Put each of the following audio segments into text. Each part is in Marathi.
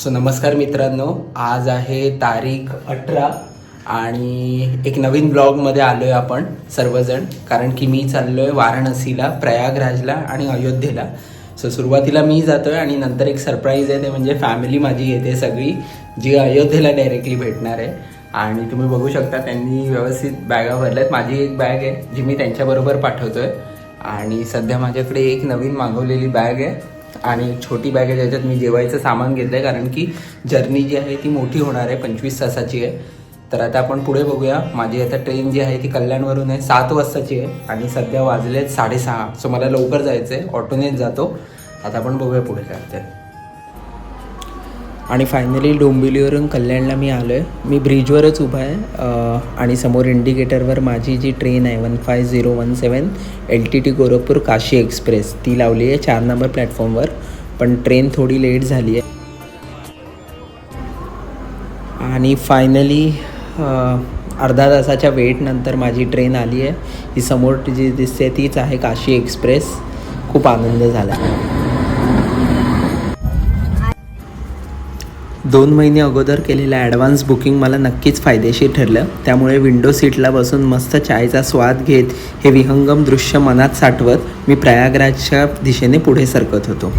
सो नमस्कार मित्रांनो आज आहे तारीख अठरा आणि एक नवीन ब्लॉगमध्ये आलो आहे आपण सर्वजण कारण की मी चाललो आहे वाराणसीला प्रयागराजला आणि अयोध्येला. सो सुरुवातीला मी जातो आहे आणि नंतर एक सरप्राईज आहे ते म्हणजे फॅमिली माझी येते सगळी जी अयोध्येला डायरेक्टली भेटणार आहे. आणि तुम्ही बघू शकता त्यांनी व्यवस्थित बॅगा भरल्यात. माझी एक बॅग आहे जी मी त्यांच्याबरोबर पाठवतो आहे आणि सध्या माझ्याकडे एक नवीन मागवलेली बॅग आहे. आणि छोटी बॅग आहे ज्याच्यात मी जेवायचं सामान घेतलं आहे कारण की जर्नी जी आहे ती मोठी होणार आहे पंचवीस तासाची आहे. तर आता आपण पुढे बघूया. माझी आता ट्रेन जी आहे ती कल्याणवरून आहे सात वाजताची आहे आणि सध्या वाजले आहेत साडेसहा. सो मला लवकर जायचं आहे ऑटोनेच जातो. आता आपण बघूया पुढे काय आणि फायनली डोंबिवलीवरून कल्याणला मी आलो आहे मी ब्रिजवरच उभा आहे आणि समोर इंडिकेटरवर माझी जी ट्रेन आहे one five zero one seven L T T Gorakhpur Kashi express ती लावली आहे चार नंबर प्लॅटफॉर्मवर पण ट्रेन थोडी लेट झाली आहे. आणि फायनली अर्धा तासाच्या वेटनंतर माझी ट्रेन आली आहे. ही समोर जी दिसते तीच आहे काशी एक्सप्रेस खूप आनंद झाला. दोन महिने अगोदर केलेलं ॲडव्हान्स बुकिंग मला नक्कीच फायदेशीर ठरलं. त्यामुळे विंडो सीटला बसून मस्त चायचा स्वाद घेत हे विहंगम दृश्य मनात साठवत मी प्रयागराजच्या दिशेने पुढे सरकत होतो.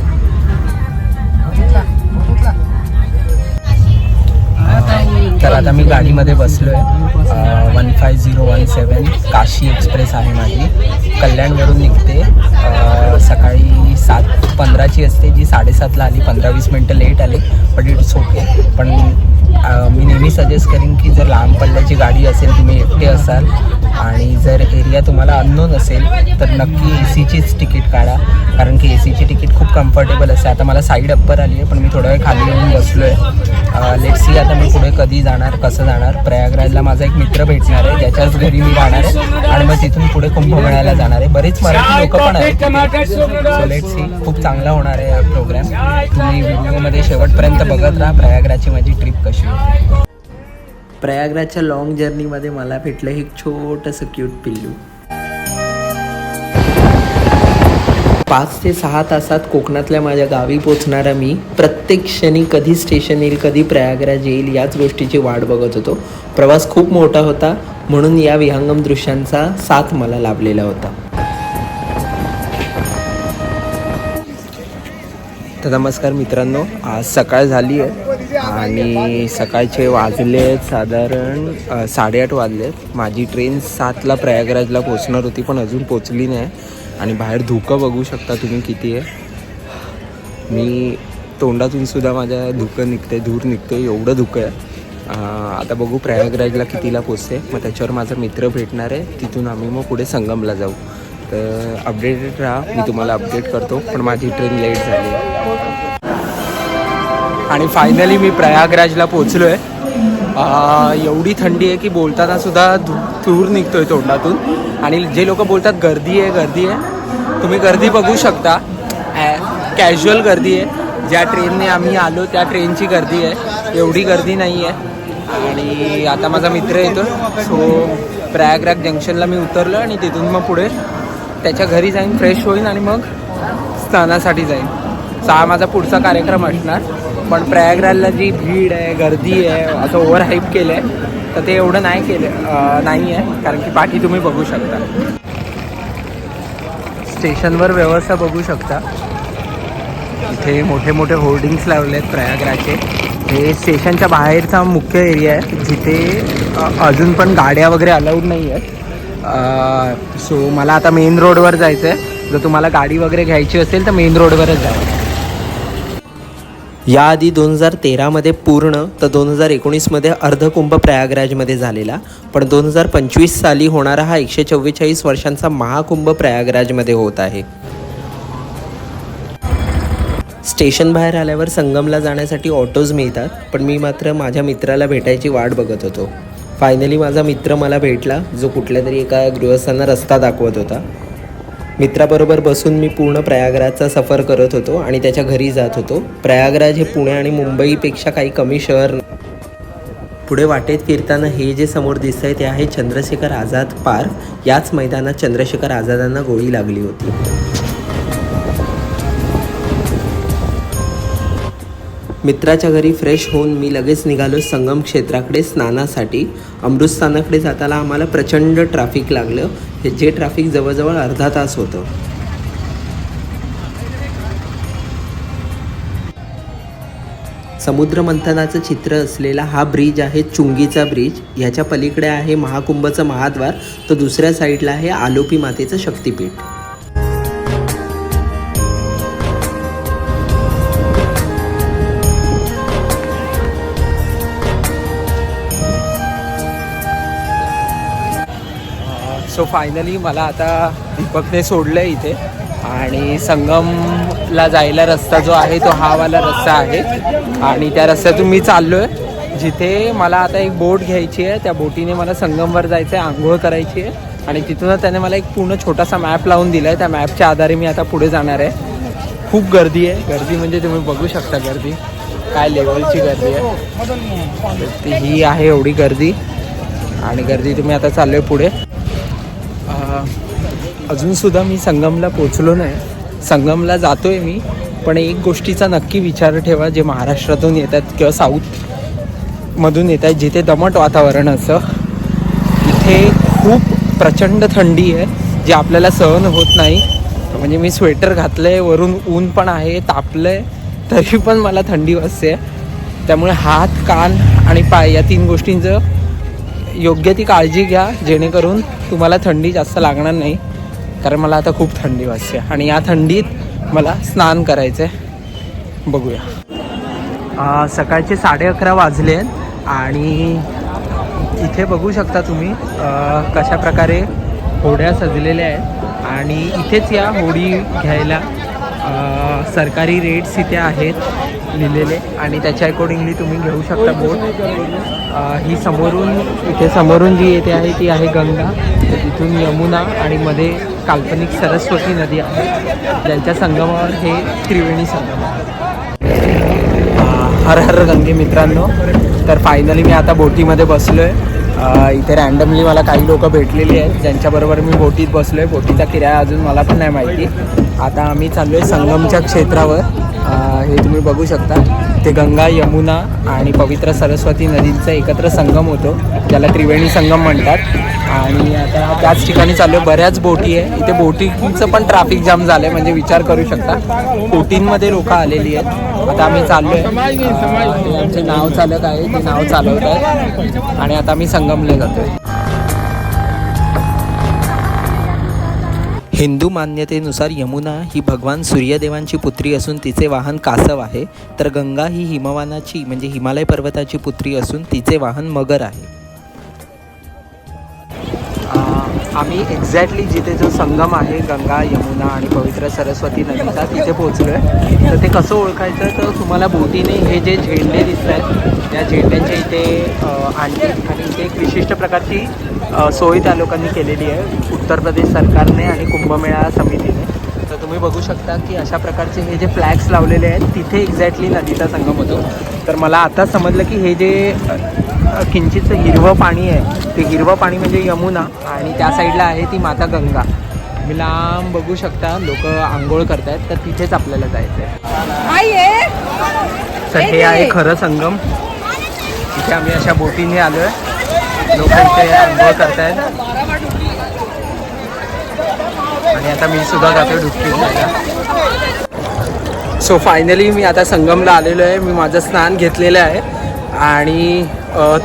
तर आता मी गाडीमध्ये बसलो आहे one five zero one seven Kashi express आहे माझी. कल्याणवरून निघते. सकाळी सात पंधराची असते जी साडेसातला आली पंधरा वीस मिनटं लेट आली बट इट्स ओके पण मी नेहमी सजेस्ट करेन की जर लांब पल्ल्याची गाडी असेल तुम्ही एकटे असाल आणि जर एरिया तुम्हाला अननोन असेल तर नक्की ए सीचीच तिकीट काढा. कारण की ए सीची तिकीट खूप कम्फर्टेबल असते. आता मला साईड अप्पर आली आहे पण मी थोडा वेळ खाली येऊन बसलो आहे लेट सी आता मी पुढे कधी जाणार कसं जाणार. प्रयागराजला माझा एक मित्र भेटणार आहे ज्याच्याच घरी मी राहणार आहे. आणि मग तिथून पुढे कुंभमेळ्याला जाणार आहे. बरेच मराठी लोक पण आहेत सो लेट सी खूप चांगला होणार आहे हा प्रोग्राम तुम्ही व्हिडिओमध्ये शेवटपर्यंत बघत राहा. प्रयागराजची माझी ट्रिप कशी प्रयागराजच्या लॉंग जर्नीमध्ये मला भेटलं एक छोटंसं क्यूट पिल्लू. पाच ते सहा तासात कोकणातल्या माझ्या गावी पोचणारा मी प्रत्येक क्षणी कधी स्टेशन येईल कधी प्रयागराज येईल याच गोष्टीची वाट बघत होतो. प्रवास खूप मोठा होता म्हणून या विहंगम दृश्यांचा साथ मला लाभलेला होता. तर नमस्कार मित्रांनो आज सकाळ झाली आहे आणि सकाळचे वाजले आहेत साधारण साडेआठ वाजले आहेत. माझी ट्रेन सातला प्रयागराजला पोचणार होती पण अजून पोचली नाही. आणि बाहेर धुकं बघू शकता तुम्ही किती आहे. मी तोंडातून सुद्धा माझ्या धुकं निघते धूर निघते एवढं धुकं आहे. आता बघू प्रयागराजला कितीला पोचते मग त्याच्यावर माझा मित्र भेटणार आहे. तिथून आम्ही मग पुढे संगमला जाऊ. तर अपडेटेड राहा. मी तुम्हाला अपडेट करतो. पण माझी ट्रेन लेट झाली आहे. आणि फायनली मी प्रयागराजला पोचलो आहे एवढी थंडी आहे की बोलताना सुद्धा धू धूर निघतोय तोंडातून. आणि जे लोक बोलतात गर्दी आहे गर्दी आहे. तुम्ही गर्दी बघू शकता. कॅज्युअल गर्दी आहे. ज्या ट्रेनने आम्ही आलो त्या ट्रेनची गर्दी आहे. एवढी गर्दी नाही आहे आणि आता माझा मित्र येतो सो प्रयागराज जंक्शनला मी उतरलो आणि तिथून मग पुढे त्याच्या घरी जाईन फ्रेश होईन आणि मग स्नानासाठी जाईन. हा माझा पुढचा कार्यक्रम असणार. पण प्रयागराजला जी भीड आहे गर्दी आहे असं ओव्हर हाईप केलं आहे तर ते एवढं नाही केलं नाही आहे कारण की पाठी तुम्ही बघू शकता. स्टेशनवर व्यवस्था बघू शकता. इथे मोठे मोठे होर्डिंग्स लावले आहेत प्रयागराजचे. हे स्टेशनच्या बाहेरचा मुख्य एरिया आहे. जिथे अजून पण गाड्या वगैरे अलाउड नाही आहेत सो मला आता मेन रोडवर जायचं आहे जर तुम्हाला गाडी वगैरे घ्यायची असेल तर मेन रोडवरच जायचं याआधी दोन हजार तेरामध्ये पूर्ण तर दोन हजार एकोणीसमध्ये अर्धकुंभ प्रयागराजमध्ये झालेला. पण दोन हजार पंचवीस साली होणारा हा एकशे चव्वेचाळीस वर्षांचा महाकुंभ प्रयागराजमध्ये होत आहे. स्टेशन बाहेर आल्यावर संगमला जाण्यासाठी ऑटोज मिळतात पण मी मात्र माझ्या मित्राला भेटायची वाट बघत होतो. फायनली माझा मित्र मला भेटला जो कुठल्या तरी एका गृहस्थांना रस्ता दाखवत होता. मित्राबरोबर बसून मी पूर्ण प्रयागराजचा सफर करत होतो आणि त्याच्या घरी जात होतो. प्रयागराज हे पुणे आणि मुंबईपेक्षा काही कमी शहर पुढे वाटेत फिरताना हे जे समोर दिसत आहे ते आहे चंद्रशेखर आझाद पार्क. याच मैदानात चंद्रशेखर आझादांना गोळी लागली होती. मित्राच्या घरी फ्रेश होऊन मी लगेच निघालो संगम क्षेत्राकडे स्नानासाठी. अमृतस्थानाकडे जाताना आम्हाला प्रचंड ट्रॅफिक लागलं. हे जे ट्रॅफिक जवळजवळ अर्धा तास होतं. समुद्र मंथनाचं चित्र असलेला हा ब्रिज आहे चुंगीचा ब्रिज ह्याच्या पलीकडे आहे महाकुंभचं महाद्वार. तर दुसऱ्या साईडला आहे आलोपी मातेचं शक्तिपीठ. सो फायनली मला आता दीपकने सोडलं आहे इथे. आणि संगमला जायला रस्ता जो आहे तो हावाला रस्ता आहे. आणि त्या रस्त्यातून मी चाललो आहे जिथे मला आता एक बोट घ्यायची आहे. त्या बोटीने मला संगमवर जायचं आहे आंघोळ करायची आहे. आणि तिथूनच त्याने मला एक पूर्ण छोटासा मॅप लावून दिला आहे त्या मॅपच्या आधारे मी आता पुढे जाणार आहे. खूप गर्दी आहे. गर्दी म्हणजे तुम्ही बघू शकता गर्दी. काय लेवलची गर्दी आहे. ती ही आहे एवढी गर्दी. आणि गर्दी तुम्ही आता चाललो आहे पुढे. अजूनसुद्धा मी संगमला पोचलो नाही. संगमला जातो आहे मी पण एक गोष्टीचा नक्की विचार ठेवा जे महाराष्ट्रातून येतात किंवा साऊथमधून येत आहेत जिथे दमट वातावरण असं इथे खूप प्रचंड थंडी आहे जी आपल्याला सहन होत नाही. म्हणजे मी स्वेटर घातलं आहे वरून ऊन पण आहे तापलं आहे तरी पण मला थंडी वाजते त्यामुळे हात कान आणि पाय या तीन गोष्टींचं योग्य ती काळजी घ्या जेणेकरून तुम्हाला थंडी जास्त लागणार नाही. कारण मला आता खूप थंडी वाजते आणि या थंडीत मला स्नान करायचं आहे बघूया सकाळचे साडे अकरा वाजले आहेत आणि इथे बघू शकता तुम्ही कशा प्रकारे होड्या सजलेल्या आहेत. आणि इथेच या होडी घ्यायला सरकारी रेट्स इथे आहेत. लिहिलेले आणि त्याच्या अकॉर्डिंगली तुम्ही घेऊ शकता बोट ही समोरून इथे समोरून जी येते आहे ती आहे गंगा. तिथून यमुना आणि मध्ये काल्पनिक सरस्वती नदी आहे. ज्यांच्या संगमावर हे त्रिवेणी संगम आहे. हर हर गंगे मित्रांनो. तर फायनली मी आता बोटीमध्ये बसलो आहे इथे रँडमली मला काही लोक भेटलेली आहेत ज्यांच्याबरोबर मी बोटीत बसलो आहे बोटीचा किराया अजून मला पण नाही माहिती. आता आम्ही चाललो आहे संगमच्या क्षेत्रावर. हे तुम्ही बघू शकता. ते गंगा यमुना आणि पवित्र सरस्वती नदींचा एकत्र संगम होतो. ज्याला त्रिवेणी संगम म्हणतात. आणि आता त्याच ठिकाणी चाललो आहे बऱ्याच बोटी आहे. इथे बोटीचं पण ट्रॅफिक जाम झालं आहे म्हणजे विचार करू शकता. बोटींमध्ये लोक आलेली आहेत. आता आम्ही चाललो आहे आमचे नाव चालक आहे. ते नाव चालवत आहेत. आणि आता आम्ही संगमले आहे हिंदू मान्यतेनुसार यमुना ही भगवान सूर्यदेवांची पुत्री असून तिचे वाहन कासव आहे. तर गंगा ही हिमवानाची म्हणजे हिमालय पर्वताची पुत्री असून तिचे वाहन मगर आहे. आम्ही एक्झॅक्टली जिथे जो संगम आहे गंगा यमुना आणि पवित्र सरस्वती नदीचा तिथे पोहोचलो आहे तर ते कसं ओळखायचं? तर तुम्हाला बोटीने हे जे झेंडे दिसत आहेत त्या झेंड्यांच्या इथे आणले आणि इथे एक विशिष्ट प्रकारची सोय त्या लोकांनी केलेली आहे. उत्तर प्रदेश सरकारने आणि कुंभमेळा समितीने. तर तुम्ही बघू शकता की अशा प्रकारचे हे जे फ्लॅग्स लावलेले आहेत तिथे एक्झॅक्टली नदीचा संगम होतो. तर मला आता समजलं की हे जे अ, अ, किंचित हिरवं पाणी आहे ते हिरवं पाणी म्हणजे यमुना आणि त्या साईडला आहे ती माता गंगा. तुम्ही लांब बघू शकता लोक आंघोळ करतायत तर तिथेच आपल्याला जायचं आहे तर हे आहे खरं संगम. इथे आम्ही अशा बोटीने आलो आहे लोक इथे आंघोळ करतायत. आणि आता मी सुद्धा जातो डुबकी सो फायनली मी आता संगमला आलेलो आहे. मी माझं स्नान घेतलेलं आहे. आणि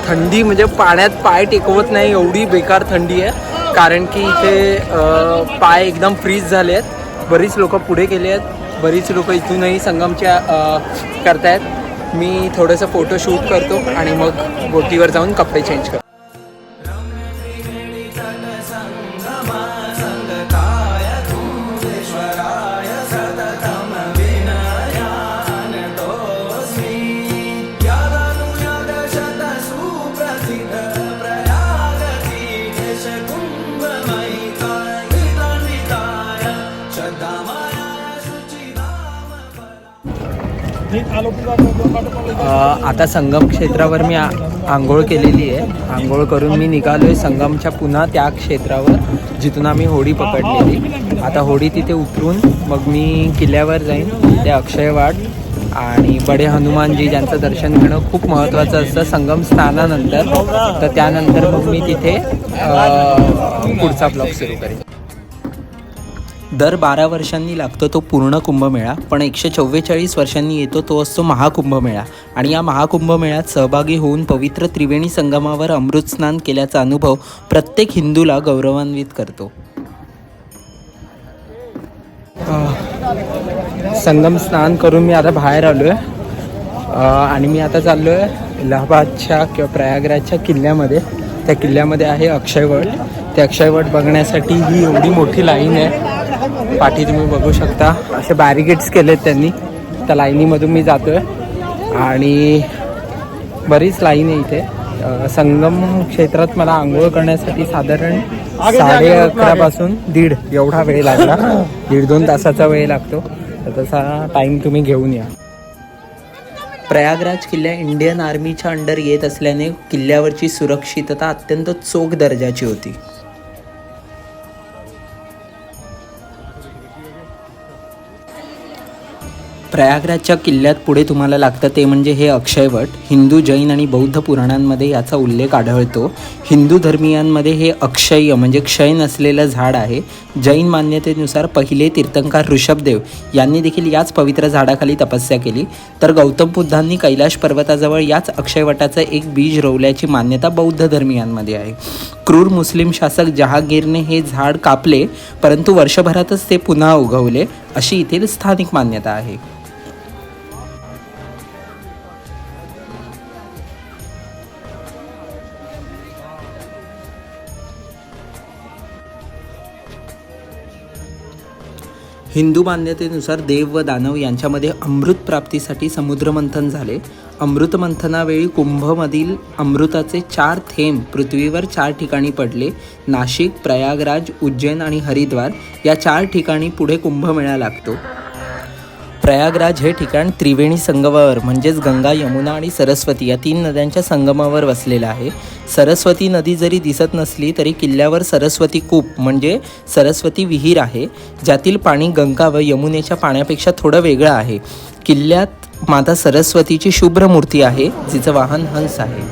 थंडी म्हणजे पाण्यात पाय टेकवत नाही एवढी बेकार थंडी आहे. कारण की इथे पाय एकदम फ्रीज झाले आहेत. बरीच लोक पुढे गेले आहेत. बरीच लोक इथूनही संगमच्या करतायत. मी थोडंसं फोटो शूट करतो आणि मग बोटीवर जाऊन कपडे चेंज करतो. आता संगम क्षेत्रावर मी आ- आंघोळ केलेली आहे. आंघोळ करून मी निघालो आहे संगमच्या पुन्हा त्या क्षेत्रावर जिथून आम्ही होडी पकडलेली. आता होडी तिथे उतरून मग मी किल्ल्यावर जाईन ते अक्षयवाट आणि बडे हनुमानजी ज्यांचं दर्शन घेणं खूप महत्त्वाचं असतं संगम स्नानानंतर तर त्यानंतर मग मी तिथे पुढचा ब्लॉग सुरू करेन. दर बारा वर्षांनी लागतो तो पूर्ण कुंभमेळा पण एकशे चव्वेचाळीस वर्षांनी येतो तो असतो महाकुंभमेळा. आणि या महाकुंभमेळ्यात सहभागी होऊन पवित्र त्रिवेणी संगमावर अमृत स्नान केल्याचा अनुभव प्रत्येक हिंदूला गौरवान्वित करतो. संगम स्नान करून मी आता बाहेर आलो आहे आणि मी आता चाललो आहे इलाहाबादच्या किंवा प्रयागराजच्या किल्ल्यामध्ये. त्या किल्ल्यामध्ये आहे अक्षयवट त्या अक्षयवट बघण्यासाठी ही एवढी मोठी लाईन आहे. पाठी तुम्ही बघू शकता. असे बॅरिकेड्स केलेत त्यांनी. त्या लाईनीमधून मी जातो आहे आणि बरीच लाईन आहे इथे. संगम क्षेत्रात मला आंघोळ करण्यासाठी साधारण साडे अकरापासून दीड एवढा वेळ लागला. दीड दोन तासाचा वेळ लागतो. तर तसा टाईम तुम्ही घेऊन या. प्रयागराज किल्ला इंडियन आर्मीच्या अंडर येत असल्याने किल्ल्यावरची सुरक्षितता अत्यंत चोख दर्जाची होती. प्रयागराजच्या किल्ल्यात पुढे तुम्हाला लागतं ते म्हणजे हे अक्षयवट. हिंदू जैन आणि बौद्ध पुराणांमध्ये याचा उल्लेख आढळतो. हिंदू धर्मियांमध्ये हे अक्षय म्हणजे क्षय नसलेलं झाड आहे. जैन मान्यतेनुसार पहिले तीर्थंकर ऋषभदेव यांनी देखील याच पवित्र झाडाखाली तपस्या केली. तर गौतम बुद्धांनी कैलाश पर्वताजवळ याच अक्षयवटाचं एक बीज रोवल्याची मान्यता बौद्ध धर्मियांमध्ये आहे. क्रूर मुस्लिम शासक जहागीरने हे झाड कापले परंतु वर्षभरातच ते पुन्हा उगवले अशी येथील स्थानिक मान्यता आहे. हिंदू मान्यतेनुसार देव व दानव यांच्यामध्ये अमृत प्राप्तीसाठी समुद्रमंथन झाले. अमृतमंथनावेळी कुंभमधील अमृताचे चार थेंब पृथ्वीवर चार ठिकाणी पडले. नाशिक प्रयागराज उज्जैन आणि हरिद्वार या चार ठिकाणी पुढे कुंभमेळा लागतो. प्रयागराज हे ठिकाण त्रिवेणी संगमावर म्हणजेच गंगा यमुना आणि सरस्वती या तीन नद्यांच्या संगमावर वसलेलं आहे. सरस्वती नदी जरी दिसत नसली तरी किल्ल्यावर सरस्वती कूप म्हणजे सरस्वती विहीर आहे. ज्यातील पाणी गंगा व यमुनेच्या पाण्यापेक्षा थोडं वेगळं आहे. किल्ल्यात माता सरस्वतीची शुभ्र मूर्ती आहे जिचं वाहन हंस आहे.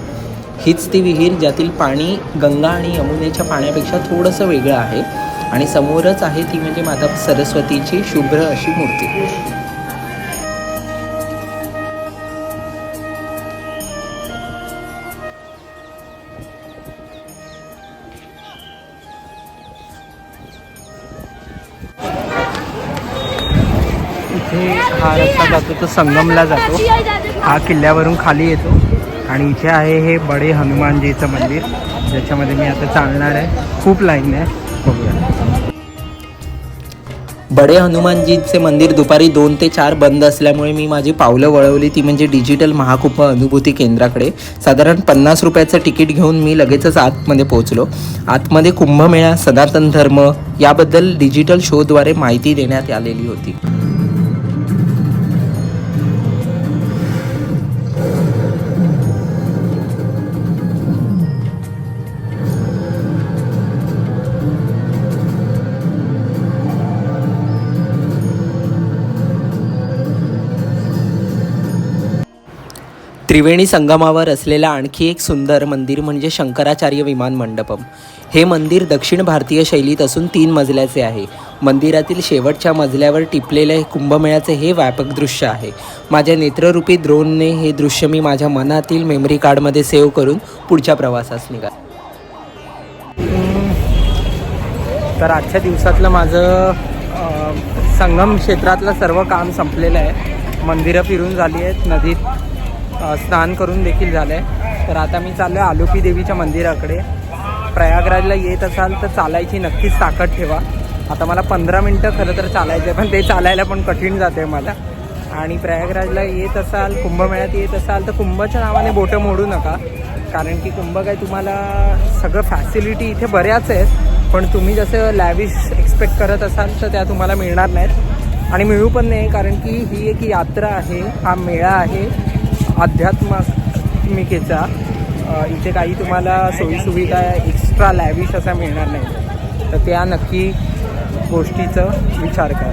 हीच ती विहीर ज्यातील पाणी गंगा आणि यमुनेच्या पाण्यापेक्षा थोडंसं वेगळं आहे. आणि समोरच आहे ती म्हणजे माता सरस्वतीची शुभ्र अशी मूर्ती. जातो तो संगमला जातो. हा किल्ल्यावरून खाली येतो. आणि इथे आहे हे बडे हनुमानजीचं मंदिर. ज्याच्यामध्ये मी आता चालणार आहे. खूप लाईन आहे. बघूया. बडे हनुमानजीचे मंदिर दुपारी दोन ते चार बंद असल्यामुळे मी माझी पावलं वळवली. ती म्हणजे डिजिटल महाकुंभ अनुभूती केंद्राकडे. साधारण पन्नास रुपयाचं तिकीट घेऊन मी लगेचच आतमध्ये पोहोचलो. आतमध्ये कुंभमेळा सनातन धर्म याबद्दल डिजिटल शोद्वारे माहिती देण्यात आलेली होती. त्रिवेणी संगमावर असलेला आणखी एक सुंदर मंदिर म्हणजे शंकराचार्य विमान मंडपम. हे मंदिर दक्षिण भारतीय शैलीत असून तीन मजल्याचे आहे. मंदिरातील शेवटच्या मजल्यावर टिपलेले कुंभमेळ्याचे हे व्यापक दृश्य आहे. माझ्या नेत्ररूपी द्रोणने हे दृश्य मी माझ्या मनातील मेमरी कार्डमध्ये सेव्ह करून पुढच्या प्रवासास निघा तर आजच्या दिवसातलं माझं संगम क्षेत्रातलं सर्व काम संपलेलं आहे. मंदिरं फिरून झाली आहेत नदीत स्नान करून देखील झालं आहे तर आता मी चाललो आहे आलोपी देवीच्या मंदिराकडे. प्रयागराजला येत असाल तर चालायची नक्कीच ताकद ठेवा. आता मला पंधरा मिनटं खरं तर चालायचं आहे पण ते चालायला पण कठीण जाते आहे मला. आणि प्रयागराजला येत असाल कुंभमेळ्यात येत असाल तर कुंभच्या नावाने बोटं मोडू नका. कारण की कुंभ काय तुम्हाला सगळं फॅसिलिटी इथे बऱ्याच आहेत. पण तुम्ही जसं लॅविश एक्सपेक्ट करत असाल तर त्या तुम्हाला मिळणार नाहीत. आणि मिळू पण नाही कारण की ही एक यात्रा आहे हा मेळा आहे. आध्यात्मिकेचा इथे काही तुम्हाला सोयीसुविधा एक्स्ट्रा लॅविश असा मिळणार नाही. तर त्या नक्की गोष्टीचं विचार करा.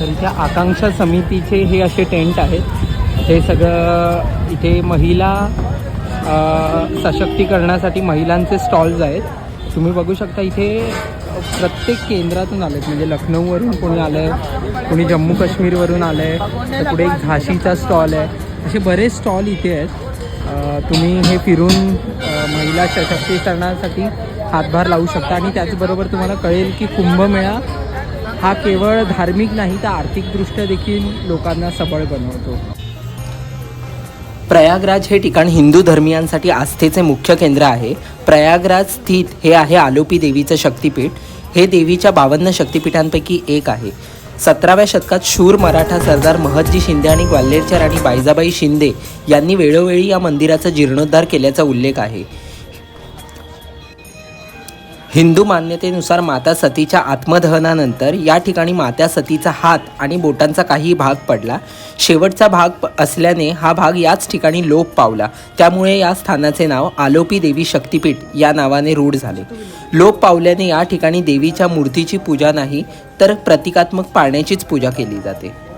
तर इथे आकांक्षा समितीचे हे असे टेंट आहेत. हे सगळं इथे महिला सशक्तीकरणासाठी महिलांचे स्टॉल्स आहेत. तुम्ही बघू शकता इथे प्रत्येक केंद्रातून आले म्हणजे लखनौवरून कोणी आलं आहे कोणी जम्मू काश्मीरवरून आलं आहे तर पुढे एक झाशीचा स्टॉल आहे. असे बरेच स्टॉल इथे आहेत. तुम्ही हे फिरून महिला सशक्तीकरणासाठी हातभार लावू शकता आणि त्याचबरोबर तुम्हाला कळेल की कुंभमेळा हा केवळ धार्मिक नाही तर आर्थिकदृष्ट्या देखील लोकांना सबळ बनवतो. प्रयागराज हे ठिकाण हिंदू धर्मियांसाठी आस्थेचे मुख्य केंद्र आहे. प्रयागराज स्थित हे आहे आलोपी देवीचं शक्तिपीठ. हे देवीच्या बावन्न शक्तीपीठांपैकी एक आहे. सतराव्या शतकात शूर मराठा सरदार महदजी शिंदे आणि ग्वाल्हेरच्या राणी बायजाबाई शिंदे यांनी वेळोवेळी या मंदिराचा जीर्णोद्धार केल्याचा उल्लेख आहे. हिंदू मान्यतेनुसार माता सतीच्या आत्मदहनानंतर या ठिकाणी माता सतीचा हात आणि बोटांचा काही भाग पडला. शेवटचा भाग प- असल्याने हा भाग याच ठिकाणी लोप पावला. त्यामुळे या स्थानाचे नाव आलोपी देवी शक्तिपीठ या नावाने रूढ झाले. लोप पावल्याने या ठिकाणी देवीच्या मूर्तीची पूजा नाही तर प्रतिकात्मक पाण्याचीच पूजा केली जाते.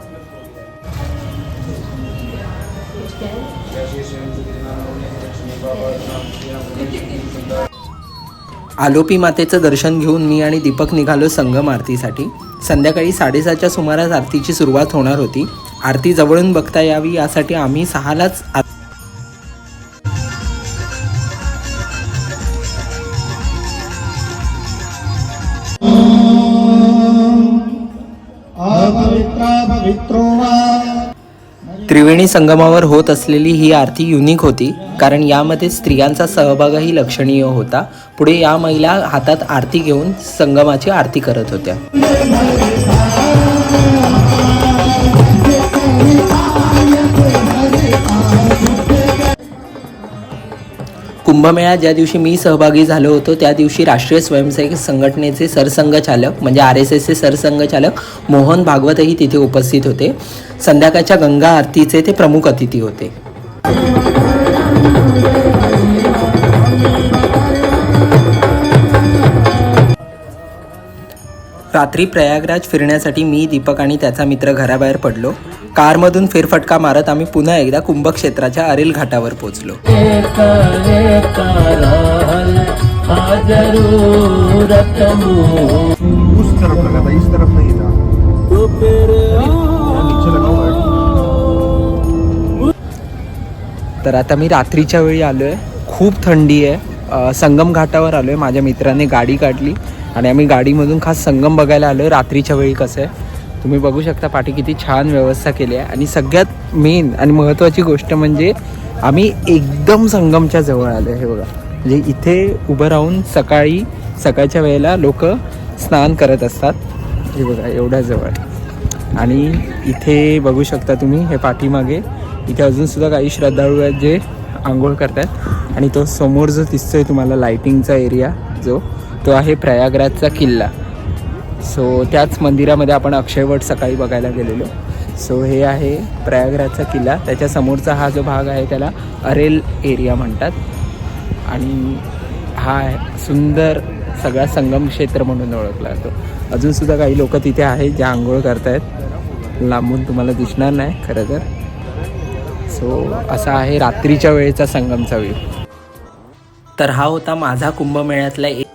आलोपी मातेचं दर्शन घेऊन मी आणि दीपक निघालो संगम आरतीसाठी. संध्याकाळी साडेसहाच्या सुमारास आरतीची सुरुवात होणार होती. आरती जवळून बघता यावी यासाठी आम्ही सहालाच त्रिवेणी संगमावर होत असलेली ही आरती युनिक होती कारण यामध्ये स्त्रियांचा सहभागही लक्षणीय होता. पुढे या महिला हातात आरती घेऊन संगमाची आरती करत होत्या. कुंभमेळा ज्या दिवशी मी सहभागी झालो होतो त्या दिवशी राष्ट्रीय स्वयंसेवक संघटनेचे सरसंघचालक म्हणजे आर एस एसचे सरसंघचालक मोहन भागवतही तिथे उपस्थित होते. संध्याकाळच्या गंगा आरतीचे ते प्रमुख अतिथी होते. रात्री प्रयागराज फिरण्यासाठी मी दीपक आणि त्याचा मित्र घराबाहेर पडलो. कारमधून फेरफटका मारत आम्ही पुन्हा एकदा कुंभक्षेत्राच्या अरेल घाटावर पोहोचलो. उस तरफ लगा था इस तरफ नहीं था नीचे लगा हुआ है तर आता मी रात्रीच्या वेळी आलो आहे खूप थंडी आहे. संगम घाटावर आलो आहे माझ्या मित्राने गाडी काढली. आणि आम्ही गाडीमधून खास संगम बघायला आलो आहे रात्रीच्या वेळी कसं आहे. तुम्ही बघू शकता पाठी किती छान व्यवस्था केली आहे. आणि सगळ्यात मेन आणि महत्त्वाची गोष्ट म्हणजे आम्ही एकदम संगमच्या जवळ आलो आहे हे बघा. म्हणजे इथे उभं राहून सकाळी सकाळच्या वेळेला लोक स्नान करत असतात. हे बघा एवढ्या जवळ. आणि इथे बघू शकता तुम्ही हे पाठीमागे. इथे अजूनसुद्धा काही श्रद्धाळू आहेत जे आंघोळ करतात आणि तो समोर जो दिसतोय तुम्हाला लायटिंगचा एरिया जो तो आहे प्रयागराजचा किल्ला. सो त्याच मंदिरामध्ये आपण अक्षयवट सकाळी बघायला गेलेलो. सो हे आहे प्रयागराजचा किल्ला. त्याच्या समोरचा हा जो भाग आहे त्याला अरेल एरिया म्हणतात. आणि हा सुंदर सगळा संगम क्षेत्र म्हणून ओळखला जातो. अजूनसुद्धा काही लोक तिथे आहेत जे आंघोळ करतायत. लांबून तुम्हाला दिसणार नाही खरं तर. सो असा आहे रात्रीच्या वेळेचा संगमचा व्ह्यू तर हा होता माझा कुंभमेळ्यातला एक